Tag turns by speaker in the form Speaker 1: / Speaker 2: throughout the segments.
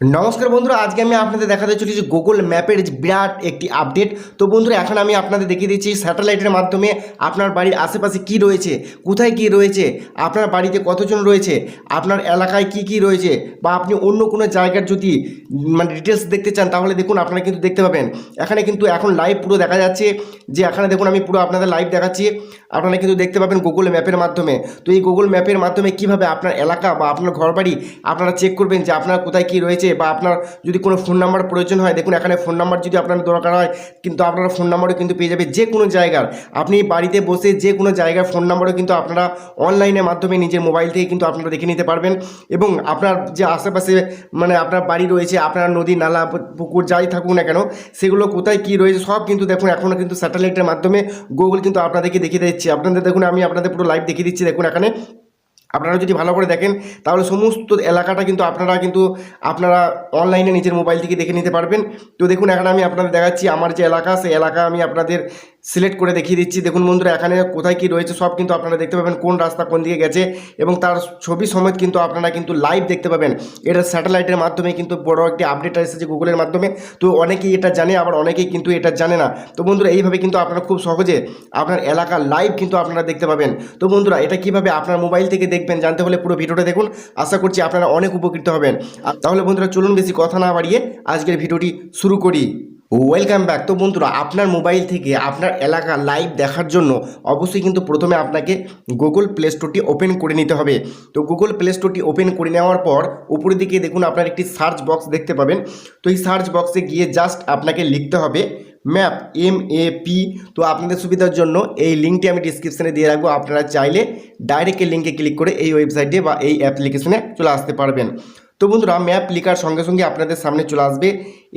Speaker 1: নমস্কার বন্ধুরা, আজকে আমি আপনাদের দেখাতে চলেছি গুগল ম্যাপের বিরাট একটি আপডেট তো বন্ধুরা, এখন আমি আপনাদের দেখিয়ে দিচ্ছি স্যাটেলাইটের মাধ্যমে আপনার বাড়ির আশেপাশে কি রয়েছে, কোথায় কি রয়েছে, আপনার বাড়িতে কতজন রয়েছে, আপনার এলাকায় কি কি রয়েছে, বা আপনি অন্য কোনো জায়গার যদি মানে ডিটেলস দেখতে চান, তাহলে দেখুন আপনারা কিন্তু দেখতে পাবেন। এখানে কিন্তু এখন লাইভ পুরো দেখা যাচ্ছে, যে এখানে দেখুন আমি পুরো আপনাদের লাইভ দেখাচ্ছি। আপনারা কিন্তু দেখতে পাবেন গুগল ম্যাপের মাধ্যমে। তো এই গুগল ম্যাপের মাধ্যমে কীভাবে আপনার এলাকা বা আপনার ঘরবাড়ি, আপনারা চেক করবেন যে আপনার কোথায় কি রয়েছে বা আপনার যদি কোনো ফোন নাম্বার প্রয়োজন হয়, দেখুন এখানে ফোন নাম্বার যদি আপনার দরকার হয়, কিন্তু আপনারা ফোন নাম্বারও কিন্তু পেয়ে যাবে যে কোনো জায়গার। আপনি বাড়িতে বসে যে কোনো জায়গার ফোন নাম্বারও কিন্তু আপনারা অনলাইনের মাধ্যমে নিজের মোবাইল থেকে কিন্তু আপনারা দেখে নিতে পারবেন। এবং আপনার যে আশেপাশে মানে আপনার বাড়ি রয়েছে, আপনার নদী, নালা পুকুর যাই থাকুক না কেন, সেগুলো কোথায় কি রয়েছে সব কিন্তু দেখুন এখনও কিন্তু স্যাটেলাইটের মাধ্যমে গুগল কিন্তু আপনাদেরকে দেখিয়ে দিচ্ছে। আপনাদের দেখুন আমি আপনাদের পুরো লাইভ দেখিয়ে দিচ্ছি, দেখুন এখানে। আপনারা যদি ভালো করে দেখেন, তাহলে সমস্ত এলাকাটা কিন্তু আপনারা কিন্তু, আপনারা অনলাইনে নিজের মোবাইল থেকে দেখে নিতে পারবেন। তো দেখুন, এখন আমি আপনাদের দেখাচ্ছি, আমার যে এলাকা, সেই এলাকা আমি আপনাদের সিলেক্ট করে দেখিয়ে দিচ্ছি। দেখুন বন্ধুরা, এখানে কোথায় কি রয়েছে সব কিন্তু আপনারা দেখতে পাবেন, কোন রাস্তা কোন দিকে গেছে এবং তার ছবি সমেত কিন্তু আপনারা কিন্তু লাইভ দেখতে পাবেন। এটা স্যাটেলাইটের মাধ্যমে কিন্তু বড় একটি আপডেট এসেছে গুগলের মাধ্যমে। তো অনেকেই এটা জানে, আবার অনেকেই কিন্তু এটা জানে না। তো বন্ধুরা, এইভাবে কিন্তু আপনারা খুব সহজে আপনার এলাকার লাইভ কিন্তু আপনারা দেখতে পাবেন। তো বন্ধুরা, এটা কীভাবে আপনার মোবাইল থেকে দেখবেন জানতে হলে পুরো ভিডিওটা দেখুন। আশা করছি আপনারা অনেক উপকৃত হবেন। তাহলে বন্ধুরা, চলুন বেশি কথা না বাড়িয়ে আজকের ভিডিওটি শুরু করি। ওয়েলকাম ব্যাক তো বন্ধুরা, আপনার মোবাইল থেকে আপনার এলাকা লাইভ দেখার জন্য অবশ্যই কিন্তু প্রথমে আপনাকে গুগল প্লে স্টোরটি ওপেন করে নিতে হবে। তো গুগল প্লে স্টোরটি ওপেন করে নেওয়ার পর উপরের দিকে দেখুন আপনার একটি সার্চ বক্স দেখতে পাবেন। তো এই সার্চ বক্সে গিয়ে জাস্ট আপনাকে লিখতে হবে ম্যাপ এম এ পি তো আপনাদের সুবিধার জন্য এই লিঙ্কটি আমি ডিসক্রিপশানে দিয়ে রাখব। আপনারা চাইলে ডাইরেক্ট এই লিঙ্কে ক্লিক করে এই ওয়েবসাইটে বা এই অ্যাপ্লিকেশনে চলে আসতে পারবেন। তো বন্ধুরা ম্যাপ লেখার সঙ্গে সঙ্গে আপনাদের সামনে চলে আসবে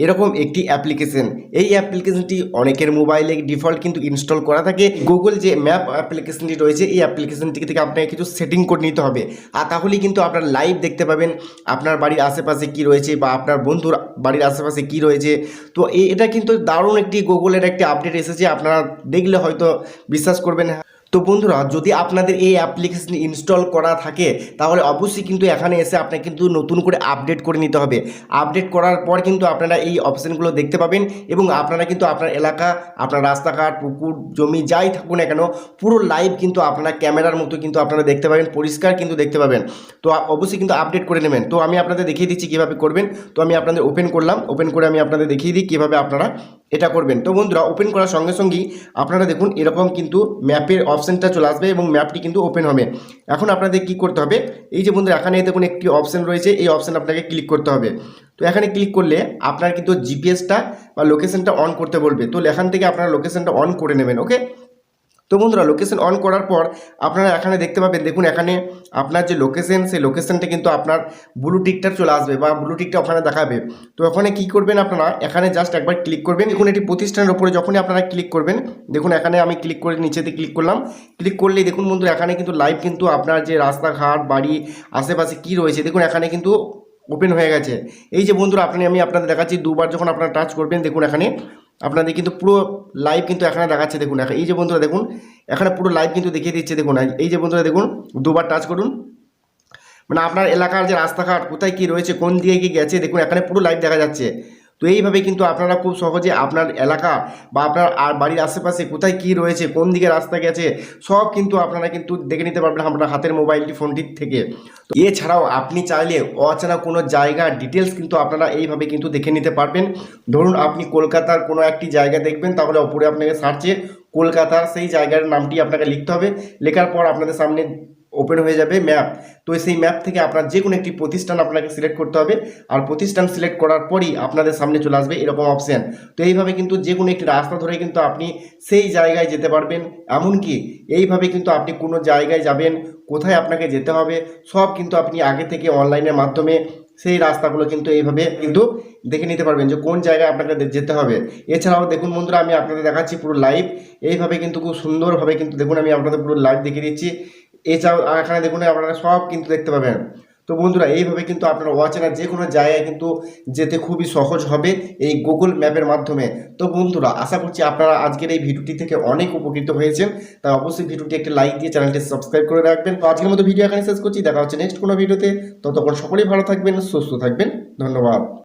Speaker 1: এরকম একটি অ্যাপ্লিকেশন এই অ্যাপ্লিকেশনটি অনেকের মোবাইলে ডিফল্ট কিন্তু ইনস্টল করা থাকে। গুগল যে ম্যাপ অ্যাপ্লিকেশনটি রয়েছে, এই অ্যাপ্লিকেশনটি থেকে আপনাকে কিছু সেটিং করে নিতে হবে। আর তাহলেই কিন্তু আপনার লাইভ দেখতে পাবেন, আপনার বাড়ির আশেপাশে কি রয়েছে বা আপনার বন্ধুর বাড়ির আশেপাশে কি রয়েছে। তো এটা কিন্তু দারুণ একটি গুগলের একটি আপডেট এসেছে, আপনারা দেখলে হয়তো বিশ্বাস করবেন। না তো বন্ধুরা, যদি আপনাদের এই অ্যাপ্লিকেশন ইনস্টল করা থাকে, তাহলে অবশ্যই কিন্তু এখানে এসে আপনাকে কিন্তু নতুন করে আপডেট করে নিতে হবে। আপডেট করার পর কিন্তু আপনারা এই অপশানগুলো দেখতে পাবেন এবং আপনারা কিন্তু আপনার এলাকা, আপনার রাস্তাঘাট, পুকুর, জমি যাই থাকুন না কেন, পুরো লাইভ কিন্তু আপনারা ক্যামেরার মতো কিন্তু আপনারা দেখতে পাবেন, পরিষ্কার কিন্তু দেখতে পাবেন। তো অবশ্যই কিন্তু আপডেট করে নেবেন। তো আমি আপনাদের দেখিয়ে দিচ্ছি কীভাবে করবেন। তো আমি আপনাদের ওপেন করলাম। ওপেন করে আমি আপনাদের দেখিয়ে দিই কীভাবে আপনারা এটা করবেন। তো বন্ধুরা ওপেন করার সঙ্গে সঙ্গেই আপনারা দেখুন এরকম কিন্তু ম্যাপের অপশানটা চলে আসবে এবং ম্যাপটি কিন্তু ওপেন হবে। এখন আপনাদের কি করতে হবে? এই যে বন্ধুরা, এখানে দেখুন একটি অপশান রয়েছে, এই অপশান আপনাকে ক্লিক করতে হবে। তো এখানে ক্লিক করলে আপনার কিন্তু জিপিএসটা বা লোকেশনটা অন করতে বলবে। তো এখান থেকে আপনারা লোকেশনটা অন করে নেবেন ওকে তো বন্ধুরা লোকেশন অন করার পর আপনারা এখানে দেখতে পাবেন, দেখুন এখানে আপনার যে লোকেশন সেই লোকেশনটা কিন্তু আপনার ব্লু টিকটা চলে আসবে বা ব্লু টিকটা ওখানে দেখাবে। তো ওখানে কি করবেন আপনারা, এখানে জাস্ট একবার ক্লিক করবেন। দেখুন, এটি প্রতিষ্ঠানের উপরে যখনই আপনারা ক্লিক করবেন, দেখুন এখানে আমি ক্লিক করে নিচেতে ক্লিক করলাম। ক্লিক করলেই দেখুন বন্ধুরা, এখানে কিন্তু লাইভ কিন্তু আপনার যে রাস্তাঘাট, বাড়ি, আশেপাশে কি রয়েছে, দেখুন এখানে কিন্তু ওপেন হয়ে গেছে। এই যে বন্ধুরা, আপনি, আমি আপনাদের দেখাচ্ছি, দুবার যখন আপনারা টাচ করবেন, দেখুন এখানে আপনাদের কিন্তু পুরো লাইভ কিন্তু এখানে দেখাচ্ছে, দেখুন এই যে বন্ধুরা দেখুন, এখানে পুরো লাইভ কিন্তু দেখিয়ে দিচ্ছে, দেখুন, এই যে বন্ধুরা দেখুন, দুবার টাচ করুন। মানে আপনার এলাকার যে রাস্তাঘাট, কোথায় কি রয়েছে, কোন দিকে কি গেছে, দেখুন, এখানে পুরো লাইভ দেখা যাচ্ছে। তো এইভাবে কিন্তু আপনারা খুব সহজে আপনার এলাকা বা আপনার আর বাড়ির আশেপাশে কোথায় কি রয়েছে, কোন দিকে রাস্তা গেছে, সব কিন্তু আপনারা কিন্তু দেখে নিতে পারবেন আপনার হাতের মোবাইলটি ফোনটির থেকে। তো এছাড়াও আপনি চাইলে অচেনা কোনো জায়গার ডিটেলস কিন্তু আপনারা এইভাবে কিন্তু দেখে নিতে পারবেন। ধরুন আপনি কলকাতার কোনো একটি জায়গা দেখবেন, তাহলে ওপরে আপনাকে সার্চে কলকাতার সেই জায়গার নামটি আপনাকে লিখতে হবে। লেখার পর আপনাদের সামনে ওপেন হয়ে যাবে ম্যাপ তো সেই ম্যাপ থেকে আপনার যে কোনো একটি প্রতিষ্ঠান আপনাকে সিলেক্ট করতে হবে। আর প্রতিষ্ঠান সিলেক্ট করার পরই আপনাদের সামনে চলে আসবে এরকম অপশান তো এইভাবে কিন্তু যে কোনো একটি রাস্তা ধরে কিন্তু আপনি সেই জায়গায় যেতে পারবেন। এমনকি এইভাবে কিন্তু আপনি কোনো জায়গায় যাবেন, কোথায় আপনাকে যেতে হবে, সব কিন্তু আপনি আগে থেকে অনলাইনের মাধ্যমে সেই রাস্তাগুলো কিন্তু এইভাবে কিন্তু দেখে নিতে পারবেন যে কোন জায়গায় আপনাকে যেতে হবে। এছাড়াও দেখুন বন্ধুরা, আমি আপনাদের দেখাচ্ছি পুরো লাইভ এইভাবে কিন্তু খুব সুন্দরভাবে কিন্তু দেখুন, আমি আপনাদের পুরো লাইভ দেখিয়ে দিচ্ছি। এছাড়াও এখানে দেখুন, আপনারা সব কিন্তু দেখতে পাবেন। তো বন্ধুরা, এইভাবে কিন্তু আপনারা অচেনা যে কোনো জায়গায় কিন্তু যেতে খুবই সহজ হবে এই গুগল ম্যাপের মাধ্যমে। তো বন্ধুরা, আশা করছি আপনারা আজকের এই ভিডিওটি থেকে অনেক উপকৃত হয়েছেন। তাই অবশ্যই ভিডিওটি একটি লাইক দিয়ে চ্যানেলটি সাবস্ক্রাইব করে রাখবেন। তো আজকের মতো ভিডিও এখানে শেষ করছি। দেখা হচ্ছে নেক্সট কোনো ভিডিওতে। ততক্ষণ সকলেই ভালো থাকবেন, সুস্থ থাকবেন। ধন্যবাদ।